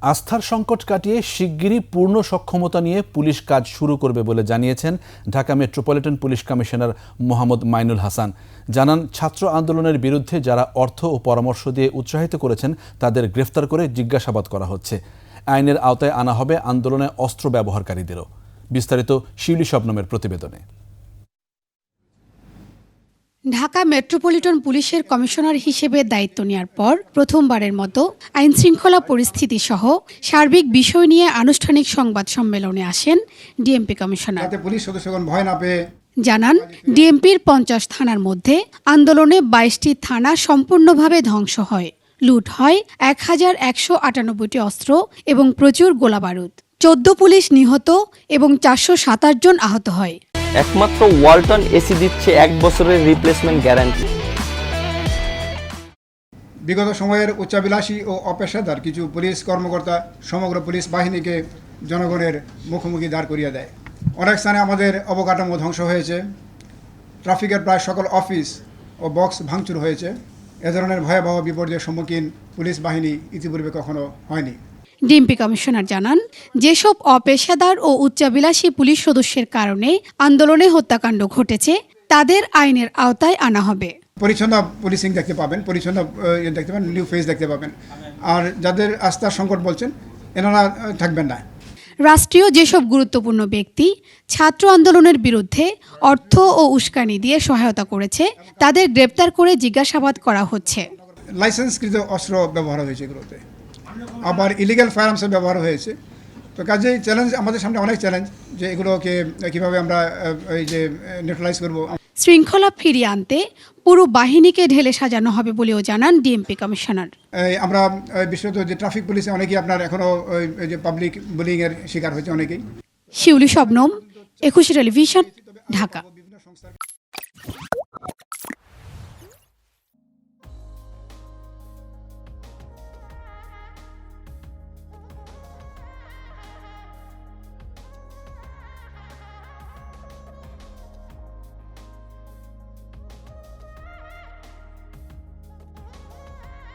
আস্থার সংকট কাটিয়ে শিগগিরই পূর্ণ সক্ষমতা নিয়ে পুলিশ কাজ শুরু করবে বলে জানিয়েছেন Dhaka metropolitan police commissioner Mohammad Mainul Hasan. জানান, ছাত্র আন্দোলনের বিরুদ্ধে যারা অর্থ ও পরামর্শ দিয়ে উৎসাহিত করেছেন, তাদের গ্রেফতার করে জিজ্ঞাসাবাদ করা হচ্ছে। আইনের আওতায় আনা হবে আন্দোলনে অস্ত্র ব্যবহারকারীদেরও। বিস্তারিত শিউলি শবনমের প্রতিবেদনে। ঢাকা মেট্রোপলিটন পুলিশের কমিশনার হিসেবে দায়িত্ব নেওয়ার পর প্রথমবারের মতো আইন শৃঙ্খলা পরিস্থিতি সহ সার্বিক বিষয় নিয়ে আনুষ্ঠানিক সংবাদ সম্মেলনে আসেন ডিএমপি কমিশনার। পুলিশ সদস্যগণ ভয় না পেয়ে জানান ডিএমপির পঞ্চাশ থানার মধ্যে আন্দোলনে বাইশটি থানা সম্পূর্ণভাবে ধ্বংস হয়। লুট হয় এক হাজার একশো আটানব্বইটি অস্ত্র এবং প্রচুর গোলাবারুদ। চোদ্দ পুলিশ নিহত এবং চারশো সাতাশ জন আহত হয়। একমাত্র ওয়ালটন এসি দিচ্ছে এক বছরের রিপ্লেসমেন্ট গ্যারান্টি বিগত সময়ের উচ্চাবিলাসী ও অপেশাদার কিছু পুলিশ কর্মকর্তা সমগ্র পুলিশ বাহিনীকে জনগণের মুখোমুখি দাঁড় করিয়ে দেয়। অনেক স্থানে আমাদের অবকাঠামো ধ্বংস হয়েছে। ট্রাফিকের প্রায় সকল অফিস ও বক্স ভাঙচুর হয়েছে। এ ধরনের ভয়াবহ বিপর্যয়ের সম্মুখীন পুলিশ বাহিনী ইতিপূর্বে কখনো হয়নি। ডিএমপি কমিশনার জানান যেসব অপেশাদার ও উচ্চাবিলাসী পুলিশ সদস্যের কারণে আন্দোলনে হত্যাকাণ্ড ঘটেছে তাদের আইনের আওতায় আনা হবে। পরিচ্ছন্ন পুলিশিং দেখতে পাবেন পরিচ্ছন্ন ইয়ে দেখতে পাবেন নিউ ফেস দেখতে পাবেন। আর যাদের আস্থার সংকট বলছেন এনারা থাকবেন না। রাষ্ট্রীয় যেসব গুরুত্বপূর্ণ ব্যক্তি ছাত্র আন্দোলনের বিরুদ্ধে অর্থ ও উস্কানি দিয়ে সহায়তা করেছে তাদের গ্রেপ্তার করে জিজ্ঞাসাবাদ করা হচ্ছে। লাইসেন্সকৃত অস্ত্র ব্যবহার হয়েছে এগুলোতে। আবার ইলিগাল ফায়ারআর্মসের ব্যবহার হয়েছে। তো কাজেই চ্যালেঞ্জ আমাদের সামনে অনেক চ্যালেঞ্জ যে এগুলোকে কীভাবে আমরা এই যে নিউট্রালাইজ করব। শৃঙ্খলা ফিরিয়ে আনতে পুরো বাহিনীকে ঢেলে সাজানো হবে বলেও জানান ডিএমপি কমিশনার। আমরা বিশেষত যে ট্রাফিক পুলিশে অনেকেই আপনার এখনও যে পাবলিক বুলিংয়ের শিকার হয়েছে অনেকেই। শিউলি শবনম একুশে টেলিভিশন ঢাকা।